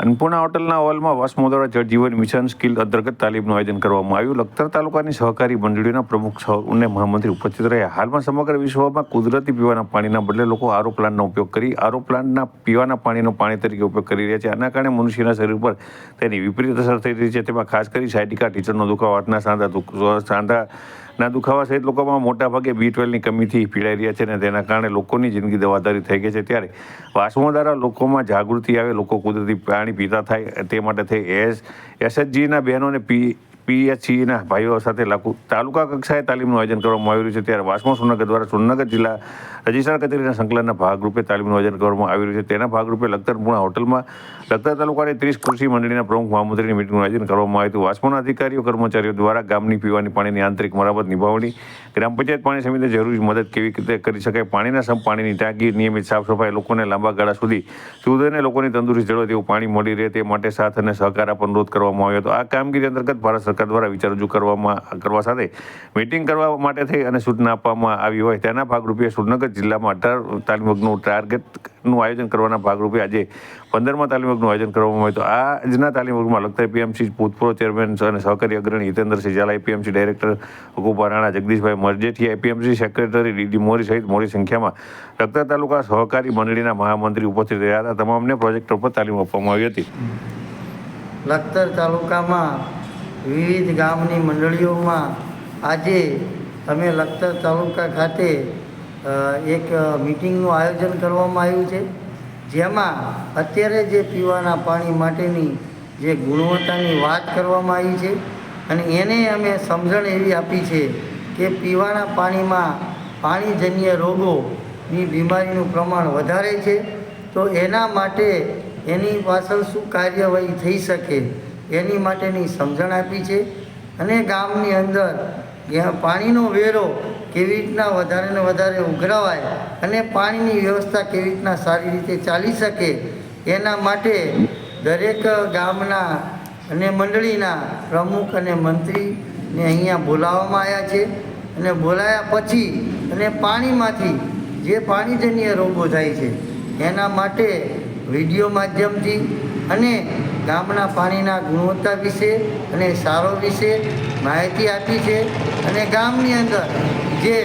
અન્નપૂર્ણા હોટલના હોલમાં વાસમોદરા જળજીવન mission skill અંતર્ગત તાલીમનું આયોજન કરવામાં આવ્યું. લખતર તાલુકાની સહકારી મંડળીના પ્રમુખ અને મહામંત્રી ઉપસ્થિત રહ્યા. હાલમાં સમગ્ર વિશ્વમાં કુદરતી પીવાના પાણીના બદલે લોકો આરો પ્લાન્ટનો ઉપયોગ કરી આરો પ્લાન્ટના પીવાના પાણીનો પાણી તરીકે ઉપયોગ કરી રહ્યા છે. આના કારણે મનુષ્યના શરીર પર તેની વિપરીત અસર થઈ રહી છે. તેમાં ખાસ કરી સાયટિકા, ટીચરનો દુખાવો, હાથના સાંધા સાંધા ના દુખાવા સહિત લોકોમાં મોટાભાગે બી ટ્વેલ્વની કમીથી પીડાઈ રહ્યા છે અને તેના કારણે લોકોની જિંદગી દવાદારી થઈ ગઈ છે. ત્યારે વાસમો દ્વારા લોકોમાં જાગૃતિ આવે, લોકો કુદરતી પાણી પીતા થાય, તે માટે થઈ એસ એસએચજીના બહેનોને પી પીએચસીના ભાઈઓ સાથે લાગુ તાલુકા કક્ષાએ તાલીમનું આયોજન કરવામાં આવી રહ્યું છે. ત્યારે વાસમો સોનગર દ્વારા સુરનગર જિલ્લા રજિસ્ટ્રાર કચેરીના સંકલનના ભાગરૂપે તાલીમનું આયોજન કરવામાં આવી રહ્યું છે. તેના ભાગરૂપે લખતરપુણા હોટલમાં લખતર તાલુકાની ત્રીસ કૃષિ મંડળીના પ્રમુખ મહામંત્રીની મીટિંગનું આયોજન કરવામાં આવ્યું હતું. વાસમોના અધિકારીઓ, કર્મચારીઓ દ્વારા ગામની પીવાની પાણીની આંતરિક મરામત નિભાવણી, ગ્રામ પંચાયત પાણી સમિતિને જરૂરી મદદ કેવી રીતે કરી શકાય, પાણીના સમ, પાણીની ટાંકી નિયમિત સાફ સફાઈ, લોકોને લાંબા ગાળા સુધી અને લોકોની તંદુરસ્ત જળવાય તેવું પાણી મળી રહે તે માટે સાથ અને સહકાર આપવાનો અનુરોધ કરવામાં આવ્યો હતો. આ કામગીરી અંતર્ગત ભારત સરકાર દ્વારા વિચાર રજૂ કરવામાં, કરવા સાથે મીટિંગ કરવા માટે થઈ અને સૂચના આપવામાં આવી હોય તેના ભાગરૂપે સુરનગર જિલ્લામાં અઢાર વર્ગનું ટાર્ગેટનું આયોજન કરવાના ભાગરૂપે આજે પંદરમાં વર્ગનું આયોજન કરવામાં આવ્યું તો આજના વર્ગમાં લગતા પીએમસી ભૂતપૂર્વ ચેરમેન અને સહકારી અગ્રણી Hitendrasinh Zala APMC director Akupa Rana, Jagdishbhai Marjethiya APMC secretary DD Mori સહિત મોટી સંખ્યામાં લગતા તાલુકા સહકારી મંડળીના મહામંત્રી ઉપસ્થિત રહ્યા હતા. તમામને પ્રોજેક્ટર પર તાલીમ આપવામાં આવી હતી. લખતર તાલુકામાં વિવિધ ગામની મંડળીઓમાં આજે અમે લખતર તાલુકા ખાતે એક મિટિંગનું આયોજન કરવામાં આવ્યું છે. જેમાં અત્યારે જે પીવાના પાણી માટેની જે ગુણવત્તાની વાત કરવામાં આવી છે અને એને અમે સમજણ એવી આપી છે કે પીવાના પાણીમાં પાણીજન્ય રોગોની બીમારીનું પ્રમાણ વધારે છે, તો એના માટે એની પાછળ શું કાર્યવાહી થઈ શકે? એની માટેની સમજણ આપી છે અને ગામની અંદર જ્યાં પાણીનો વેરો કેવી રીતના વધારે ને વધારે ઉઘરાવાય અને પાણીની વ્યવસ્થા કેવી રીતના સારી રીતે ચાલી શકે એના માટે દરેક ગામના અને મંડળીના પ્રમુખ અને મંત્રીને અહીંયા બોલાવવામાં આવ્યા છે અને બોલાયા પછી અને પાણીમાંથી જે પાણીજન્ય રોગો થાય છે એના માટે વીડિયો માધ્યમથી અને ગામના પાણીના ગુણવત્તા વિશે અને સારો વિશે માહિતી આપી છે અને ગામની અંદર જે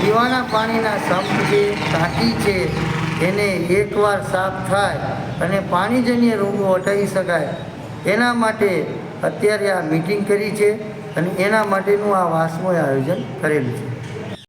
પીવાના પાણીના સંપ છે ટાંકી છે, એને એકવાર સાફ થાય અને પાણીજન્ય રોગો હટાવી શકાય. એના માટે અત્યારે આ મિટિંગ કરી છે અને એના માટેનું આ વાસ્મોએ આયોજન કરેલું છે.